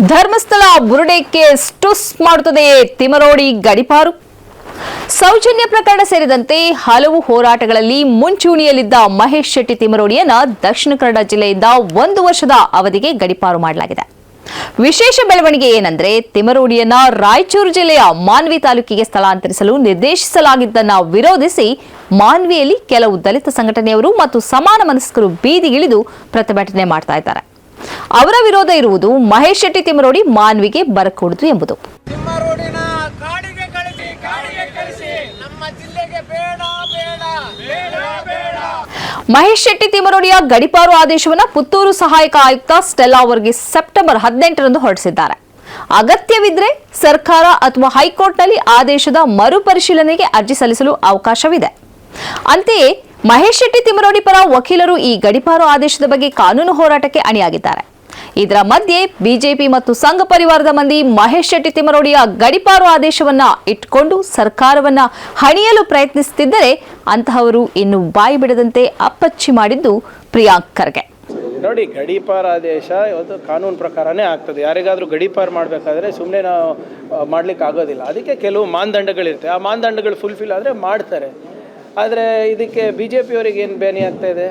ಧರ್ಮಸ್ಥಳ ಬುರುಡೆಕ್ಕೆ ಸ್ಟುಸ್ ಮಾಡುತ್ತದೆ ತಿಮರೋಡಿ ಗಡಿಪಾರು. ಸೌಜನ್ಯ ಪ್ರಕರಣ ಸೇರಿದಂತೆ ಹಲವು ಹೋರಾಟಗಳಲ್ಲಿ ಮುಂಚೂಣಿಯಲ್ಲಿದ್ದ ಮಹೇಶ್ ಶೆಟ್ಟಿ ತಿಮರೋಡಿಯನ್ನ ದಕ್ಷಿಣ ಕನ್ನಡ ಜಿಲ್ಲೆಯಿಂದ ಒಂದು ವರ್ಷದ ಅವಧಿಗೆ ಗಡಿಪಾರು ಮಾಡಲಾಗಿದೆ. ವಿಶೇಷ ಬೆಳವಣಿಗೆ ಏನಂದ್ರೆ ತಿಮರೋಡಿಯನ್ನ ರಾಯಚೂರು ಜಿಲ್ಲೆಯ ಮಾನ್ವಿ ತಾಲೂಕಿಗೆ ಸ್ಥಳಾಂತರಿಸಲು ನಿರ್ದೇಶಿಸಲಾಗಿದ್ದನ್ನ ವಿರೋಧಿಸಿ ಮಾನ್ವಿಯಲ್ಲಿ ಕೆಲವು ದಲಿತ ಸಂಘಟನೆಯವರು ಮತ್ತು ಸಮಾನ ಮನಸ್ಕರು ಬೀದಿಗಿಳಿದು ಪ್ರತಿಭಟನೆ ಮಾಡ್ತಾ ಇದ್ದಾರೆ. ಅವರ ವಿರೋಧ ಇರುವುದು ಮಹೇಶ್ ಶೆಟ್ಟಿ ತಿಮರೋಡಿ ಮಾನ್ವಿಗೆ ಬರಕೂಡದು ಎಂಬುದು. ಮಹೇಶ್ ಶೆಟ್ಟಿ ತಿಮರೋಡಿಯ ಗಡಿಪಾರು ಆದೇಶವನ್ನು ಪುತ್ತೂರು ಸಹಾಯಕ ಆಯುಕ್ತ ಸ್ಟೆಲ್ಲಾ ಅವರಿಗೆ ಸೆಪ್ಟೆಂಬರ್ ಹದಿನೆಂಟರಂದು ಹೊರಡಿಸಿದ್ದಾರೆ. ಅಗತ್ಯವಿದ್ರೆ ಸರ್ಕಾರ ಅಥವಾ ಹೈಕೋರ್ಟ್ನಲ್ಲಿ ಆದೇಶದ ಮರುಪರಿಶೀಲನೆಗೆ ಅರ್ಜಿ ಸಲ್ಲಿಸಲು ಅವಕಾಶವಿದೆ. ಅಂತೆಯೇ ಮಹೇಶ್ ಶೆಟ್ಟಿ ತಿಮರೋಡಿ ಪರ ವಕೀಲರು ಈ ಗಡಿಪಾರು ಆದೇಶದ ಬಗ್ಗೆ ಕಾನೂನು ಹೋರಾಟಕ್ಕೆ ಅಣಿಯಾಗಿದ್ದಾರೆ. ಇದರ ಮಧ್ಯೆ ಬಿಜೆಪಿ ಮತ್ತು ಸಂಘ ಪರಿವಾರದ ಮಂದಿ ಮಹೇಶ್ ಶೆಟ್ಟಿ ತಿಮರೋಡಿಯ ಗಡಿಪಾರು ಆದೇಶವನ್ನ ಇಟ್ಕೊಂಡು ಸರ್ಕಾರವನ್ನ ಹಣಿಯಲು ಪ್ರಯತ್ನಿಸುತ್ತಿದ್ದರೆ ಅಂತಹವರು ಇನ್ನು ಬಾಯಿ ಬಿಡದಂತೆ ಅಪ್ಪಚ್ಚಿ ಮಾಡಿದ್ದು ಪ್ರಿಯಾಂಕ್ ಖರ್ಗೆ. ನೋಡಿ, ಗಡಿಪಾರ ಆದೇಶ ಇವತ್ತು ಕಾನೂನು ಪ್ರಕಾರನೇ ಆಗ್ತದೆ. ಯಾರಿಗಾದರೂ ಗಡೀಪಾರ್ ಮಾಡಬೇಕಾದ್ರೆ ಸುಮ್ಮನೆ ನಾವು ಮಾಡ್ಲಿಕ್ಕೆ ಆಗೋದಿಲ್ಲ ಅದಕ್ಕೆ ಕೆಲವು ಮಾನದಂಡಗಳಿರುತ್ತೆ. ಆ ಮಾನದಂಡಗಳು ಫುಲ್ಫಿಲ್ ಆದರೆ ಮಾಡ್ತಾರೆ. ಆದರೆ ಇದಕ್ಕೆ ಬಿ ಜೆ ಪಿಯವರಿಗೆ ಏನು ಬೇನಿ ಆಗ್ತಾ ಇದೆ?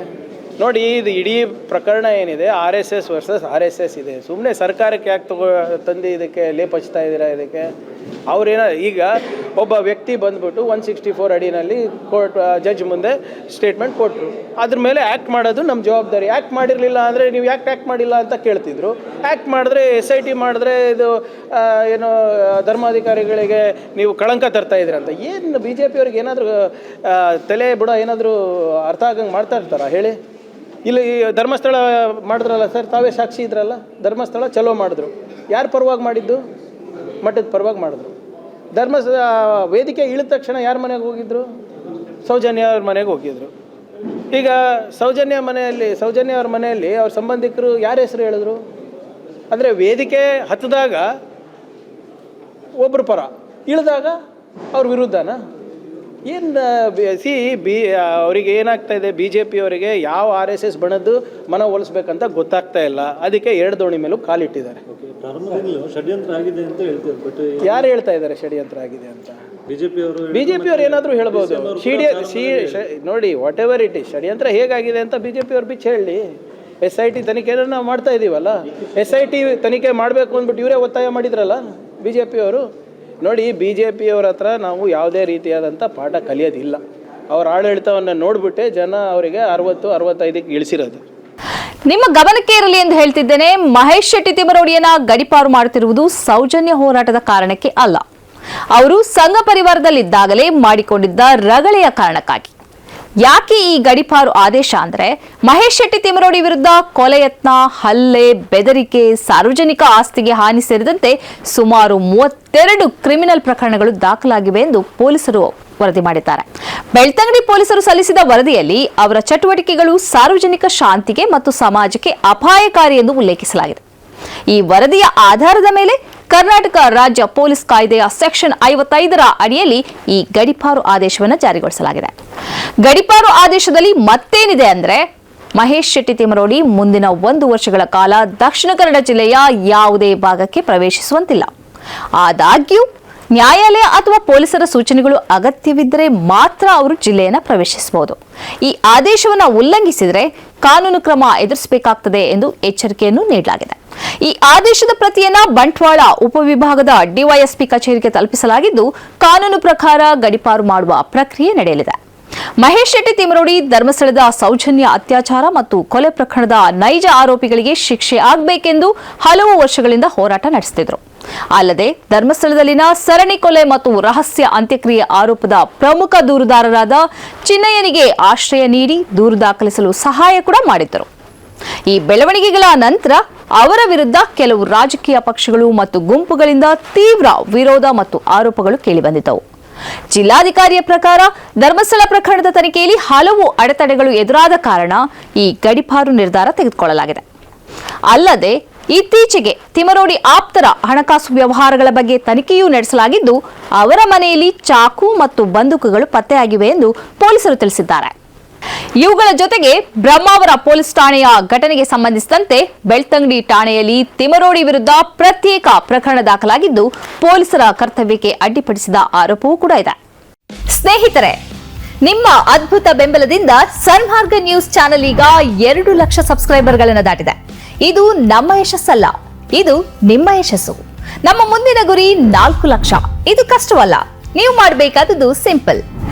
ನೋಡಿ, ಇದು ಇಡೀ ಪ್ರಕರಣ ಏನಿದೆ, R S S versus R S S ಇದೆ. ಸುಮ್ಮನೆ ಸರ್ಕಾರಕ್ಕೆ ಯಾಕೆ ತಗೋ ತಂದು ಇದಕ್ಕೆ ಲೇಪ್ ಹಚ್ತಾ ಇದ್ದೀರಾ ಇದಕ್ಕೆ? ಅವ್ರೇನ ಈಗ ಒಬ್ಬ ವ್ಯಕ್ತಿ ಬಂದ್ಬಿಟ್ಟು ಒನ್ ಸಿಕ್ಸ್ಟಿ ಫೋರ್ ಅಡಿನಲ್ಲಿ ಕೋರ್ಟ್ ಜಡ್ಜ್ ಮುಂದೆ ಸ್ಟೇಟ್ಮೆಂಟ್ ಕೊಟ್ಟರು ಅದ್ರ ಮೇಲೆ ಆ್ಯಕ್ಟ್ ಮಾಡೋದು ನಮ್ಮ ಜವಾಬ್ದಾರಿ. ಆ್ಯಕ್ಟ್ ಮಾಡಿರಲಿಲ್ಲ ಅಂದರೆ ನೀವು ಯಾಕೆ ಆ್ಯಕ್ಟ್ ಮಾಡಿಲ್ಲ ಅಂತ ಕೇಳ್ತಿದ್ರು. ಆ್ಯಕ್ಟ್ ಮಾಡಿದ್ರೆ ಎಸ್ ಐ ಟಿ ಮಾಡಿದ್ರೆ ಇದು ಏನು ಧರ್ಮಾಧಿಕಾರಿಗಳಿಗೆ ನೀವು ಕಳಂಕ ತರ್ತಾ ಇದ್ದೀರ ಅಂತ. ಏನು ಬಿ ಜೆ ಪಿಯವ್ರಿಗೆ ಏನಾದರೂ ತಲೆ ಬುಡ ಏನಾದರೂ ಅರ್ಥ ಆಗಂಗೆ ಮಾಡ್ತಾ ಇರ್ತಾರಾ? ಹೇಳಿ. ಇಲ್ಲಿ ಧರ್ಮಸ್ಥಳ ಮಾಡಿದ್ರಲ್ಲ ಸರ್, ತಾವೇ ಸಾಕ್ಷಿ ಇದ್ರಲ್ಲ? ಧರ್ಮಸ್ಥಳ ಚಲೋ ಮಾಡಿದ್ರು. ಯಾರು ಪರವಾಗಿ ಮಾಡಿದ್ದು? ಮಠದ ಪರವಾಗಿ ಮಾಡಿದ್ರು. ಧರ್ಮ ವೇದಿಕೆ ಇಳಿದ ತಕ್ಷಣ ಯಾರ ಮನೆಗೆ ಹೋಗಿದ್ರು? ಸೌಜನ್ಯ ಅವ್ರ ಮನೆಗೆ ಹೋಗಿದ್ರು. ಈಗ ಸೌಜನ್ಯ ಮನೆಯಲ್ಲಿ, ಸೌಜನ್ಯ ಅವ್ರ ಮನೆಯಲ್ಲಿ ಅವ್ರ ಸಂಬಂಧಿಕರು ಯಾರ ಹೆಸರು ಹೇಳಿದ್ರು? ಅಂದರೆ ವೇದಿಕೆ ಹತ್ತಿದಾಗ ಒಬ್ಬರು ಪರ, ಇಳಿದಾಗ ಅವ್ರ ವಿರುದ್ಧನಾ? ಏನು ಸಿ ಬಿ ಅವರಿಗೆ ಏನಾಗ್ತಾ ಇದೆ? ಬಿ ಜೆ ಪಿಯವರಿಗೆ ಯಾವ ಆರ್ ಎಸ್ ಎಸ್ ಬಣದ್ದು ಮನ ಒಲಿಸ್ಬೇಕಂತ ಗೊತ್ತಾಗ್ತಾ ಇಲ್ಲ. ಅದಕ್ಕೆ ಎರಡು ದೋಣಿ ಮೇಲೂ ಕಾಲಿಟ್ಟಿದ್ದಾರೆ. ಷಡ್ಯಂತ್ರ ಆಗಿದೆ ಅಂತ ಹೇಳ್ತಾರೆ ಬಟ್ ಯಾರು ಹೇಳ್ತಾ ಇದ್ದಾರೆ ಷಡ್ಯಂತ್ರ ಆಗಿದೆ ಅಂತ? ಬಿಜೆಪಿ ಅವರು ಬಿ ಜೆ ಪಿಯವ್ರು ಏನಾದರೂ ಹೇಳ್ಬೋದು. ಸಿಡಿ ಸಿ ನೋಡಿ ವಾಟ್ ಎವರ್ ಇಟ್ ಇಸ್ ಷಡ್ಯಂತ್ರ ಹೇಗಾಗಿದೆ ಅಂತ ಬಿ ಜೆ ಪಿಯವ್ರು ಬಿಚ್ಚಿ ಹೇಳಿ. ಎಸ್ ಐ ಟಿ ತನಿಖೆನ ನಾವು ಮಾಡ್ತಾ ಇದ್ದೀವಲ್ಲ ಎಸ್ ಐ ಟಿ ತನಿಖೆ ಮಾಡಬೇಕು ಅಂದ್ಬಿಟ್ಟು ಇವರೇ ಒತ್ತಾಯ ಮಾಡಿದ್ರಲ್ಲ ಬಿ ಜೆ ಪಿಯವರು ನೋಡಿ ಬಿ ಜೆ ಪಿಯವ್ರ ಹತ್ರ ನಾವು ಯಾವುದೇ ರೀತಿಯಾದಂಥ ಪಾಠ ಕಲಿಯೋದಿಲ್ಲ. ಅವ್ರ ಆಡಳಿತವನ್ನು ನೋಡಿಬಿಟ್ಟೆ ಜನ ಅವರಿಗೆ ಅರವತ್ತು, ಅರವತ್ತೈದಕ್ಕೆ ಇಳಿಸಿರೋದು. ನಿಮ್ಮ ಗಮನಕ್ಕೆ ಇರಲಿ ಎಂದು ಹೇಳ್ತಿದ್ದೇನೆ, ಮಹೇಶ್ ಶೆಟ್ಟಿ ತಿಮರೋಡಿಯನ್ನ ಗಡಿಪಾರು ಮಾಡುತ್ತಿರುವುದು ಸೌಜನ್ಯ ಹೋರಾಟದ ಕಾರಣಕ್ಕೆ ಅಲ್ಲ. ಅವರು ಸಂಘ ಪರಿವಾರದಲ್ಲಿದ್ದಾಗಲೇ ಮಾಡಿಕೊಂಡಿದ್ದ ರಗಳೆಯ ಕಾರಣಕ್ಕಾಗಿ. ಯಾಕೆ ಈ ಗಡಿಪಾರು ಆದೇಶ ಅಂದ್ರೆ ಮಹೇಶ್ ಶೆಟ್ಟಿ ತಿಮರೋಡಿ ವಿರುದ್ಧ ಕೊಲೆ ಯತ್ನ, ಹಲ್ಲೆ, ಬೆದರಿಕೆ, ಸಾರ್ವಜನಿಕ ಆಸ್ತಿಗೆ ಹಾನಿ ಸೇರಿದಂತೆ ಸುಮಾರು ಮೂವತ್ತೆರಡು ಕ್ರಿಮಿನಲ್ ಪ್ರಕರಣಗಳು ದಾಖಲಾಗಿವೆ ಎಂದು ಪೊಲೀಸರು ವರದಿ ಮಾಡಿದ್ದಾರೆ. ಬೆಳ್ತಂಗಡಿ ಪೊಲೀಸರು ಸಲ್ಲಿಸಿದ ವರದಿಯಲ್ಲಿ ಅವರ ಚಟುವಟಿಕೆಗಳು ಸಾರ್ವಜನಿಕ ಶಾಂತಿಗೆ ಮತ್ತು ಸಮಾಜಕ್ಕೆ ಅಪಾಯಕಾರಿ ಎಂದು ಉಲ್ಲೇಖಿಸಲಾಗಿದೆ. ಈ ವರದಿಯ ಆಧಾರದ ಮೇಲೆ ಕರ್ನಾಟಕ ರಾಜ್ಯ ಪೊಲೀಸ್ ಕಾಯ್ದೆಯ ಸೆಕ್ಷನ್ ಐವತ್ತೈದರ ಅಡಿಯಲ್ಲಿ ಈ ಗಡಿಪಾರು ಆದೇಶವನ್ನು ಜಾರಿಗೊಳಿಸಲಾಗಿದೆ. ಗಡಿಪಾರು ಆದೇಶದಲ್ಲಿ ಮತ್ತೇನಿದೆ ಅಂದ್ರೆ ಮಹೇಶ್ ಶೆಟ್ಟಿ ತಿಮರೋಡಿ ಮುಂದಿನ ಒಂದು ವರ್ಷಗಳ ಕಾಲ ದಕ್ಷಿಣ ಕನ್ನಡ ಜಿಲ್ಲೆಯ ಯಾವುದೇ ಭಾಗಕ್ಕೆ ಪ್ರವೇಶಿಸುವಂತಿಲ್ಲ. ಆದಾಗ್ಯೂ ನ್ಯಾಯಾಲಯ ಅಥವಾ ಪೊಲೀಸರ ಸೂಚನೆಗಳು ಅಗತ್ಯವಿದ್ದರೆ ಮಾತ್ರ ಅವರು ಜಿಲ್ಲೆಯನ್ನು ಪ್ರವೇಶಿಸಬಹುದು. ಈ ಆದೇಶವನ್ನು ಉಲ್ಲಂಘಿಸಿದರೆ ಕಾನೂನು ಕ್ರಮ ಎದುರಿಸಬೇಕಾಗ್ತದೆ ಎಂದು ಎಚ್ಚರಿಕೆಯನ್ನು ನೀಡಲಾಗಿದೆ. ಈ ಆದೇಶದ ಪ್ರತಿಯನ್ನ ಬಂಟ್ವಾಳ ಉಪವಿಭಾಗದ ಡಿವೈಎಸ್ಪಿ ಕಚೇರಿಗೆ ತಲುಪಿಸಲಾಗಿದ್ದು, ಕಾನೂನು ಪ್ರಕಾರ ಗಡಿಪಾರು ಮಾಡುವ ಪ್ರಕ್ರಿಯೆ ನಡೆಯಲಿದೆ. ಮಹೇಶ್ ಶೆಟ್ಟಿ ತಿಮರೋಡಿ ಧರ್ಮಸ್ಥಳದ ಸೌಜನ್ಯ ಅತ್ಯಾಚಾರ ಮತ್ತು ಕೊಲೆ ಪ್ರಕರಣದ ನೈಜ ಆರೋಪಿಗಳಿಗೆ ಶಿಕ್ಷೆ ಆಗಬೇಕೆಂದು ಹಲವು ವರ್ಷಗಳಿಂದ ಹೋರಾಟ ನಡೆಸುತ್ತಿದ್ದರು ಅಲ್ಲದೆ, ಧರ್ಮಸ್ಥಳದಲ್ಲಿನ ಸರಣಿ ಕೊಲೆ ಮತ್ತು ರಹಸ್ಯ ಅಂತ್ಯಕ್ರಿಯೆ ಆರೋಪದ ಪ್ರಮುಖ ದೂರುದಾರರಾದ ಚಿನ್ನಯ್ಯನಿಗೆ ಆಶ್ರಯ ನೀಡಿ ದೂರು ದಾಖಲಿಸಲು ಸಹಾಯ ಕೂಡ ಮಾಡಿದ್ದರು. ಈ ಬೆಳವಣಿಗೆಗಳ ನಂತರ ಅವರ ವಿರುದ್ಧ ಕೆಲವು ರಾಜಕೀಯ ಪಕ್ಷಗಳು ಮತ್ತು ಗುಂಪುಗಳಿಂದ ತೀವ್ರ ವಿರೋಧ ಮತ್ತು ಆರೋಪಗಳು ಕೇಳಿಬಂದಿದ್ದವು. ಜಿಲ್ಲಾಧಿಕಾರಿಯ ಪ್ರಕಾರ ಧರ್ಮಸ್ಥಳ ಪ್ರಕರಣದ ತನಿಖೆಯಲ್ಲಿ ಹಲವು ಅಡೆತಡೆಗಳು ಎದುರಾದ ಕಾರಣ ಈ ಗಡಿಪಾರು ನಿರ್ಧಾರ ತೆಗೆದುಕೊಳ್ಳಲಾಗಿದೆ. ಅಲ್ಲದೆ ಇತ್ತೀಚೆಗೆ ತಿಮರೋಡಿ ಆಪ್ತರ ಹಣಕಾಸು ವ್ಯವಹಾರಗಳ ಬಗ್ಗೆ ತನಿಖೆಯೂ ನಡೆಸಲಾಗಿದ್ದು, ಅವರ ಮನೆಯಲ್ಲಿ ಚಾಕು ಮತ್ತು ಬಂದೂಕುಗಳು ಪತ್ತೆಯಾಗಿವೆ ಎಂದು ಪೊಲೀಸರು ತಿಳಿಸಿದ್ದಾರೆ. ಇವುಗಳ ಜೊತೆಗೆ ಬ್ರಹ್ಮಾವರ ಪೊಲೀಸ್ ಠಾಣೆಯ ಘಟನೆಗೆ ಸಂಬಂಧಿಸಿದಂತೆ ಬೆಳ್ತಂಗಡಿ ಠಾಣೆಯಲ್ಲಿ ತಿಮರೋಡಿ ವಿರುದ್ಧ ಪ್ರತ್ಯೇಕ ಪ್ರಕರಣ ದಾಖಲಾಗಿದ್ದು ಪೊಲೀಸರ ಕರ್ತವ್ಯಕ್ಕೆ ಅಡ್ಡಿಪಡಿಸಿದ ಆರೋಪವೂ ಕೂಡ ಇದೆ. ಸ್ನೇಹಿತರೆ, ನಿಮ್ಮ ಅದ್ಭುತ ಬೆಂಬಲದಿಂದ ಸನ್ಮಾರ್ಗ ನ್ಯೂಸ್ ಚಾನೆಲ್ ಈಗ ಎರಡು ಲಕ್ಷ ಸಬ್ಸ್ಕ್ರೈಬರ್ಗಳನ್ನು ದಾಟಿದೆ. ಇದು ನಮ್ಮ ಯಶಸ್ಸಲ್ಲ, ಇದು ನಿಮ್ಮ ಯಶಸ್ಸು. ನಮ್ಮ ಮುಂದಿನ ಗುರಿ ನಾಲ್ಕು ಲಕ್ಷ. ಇದು ಕಷ್ಟವಲ್ಲ, ನೀವು ಮಾಡಬೇಕಾದದ್ದು ಸಿಂಪಲ್.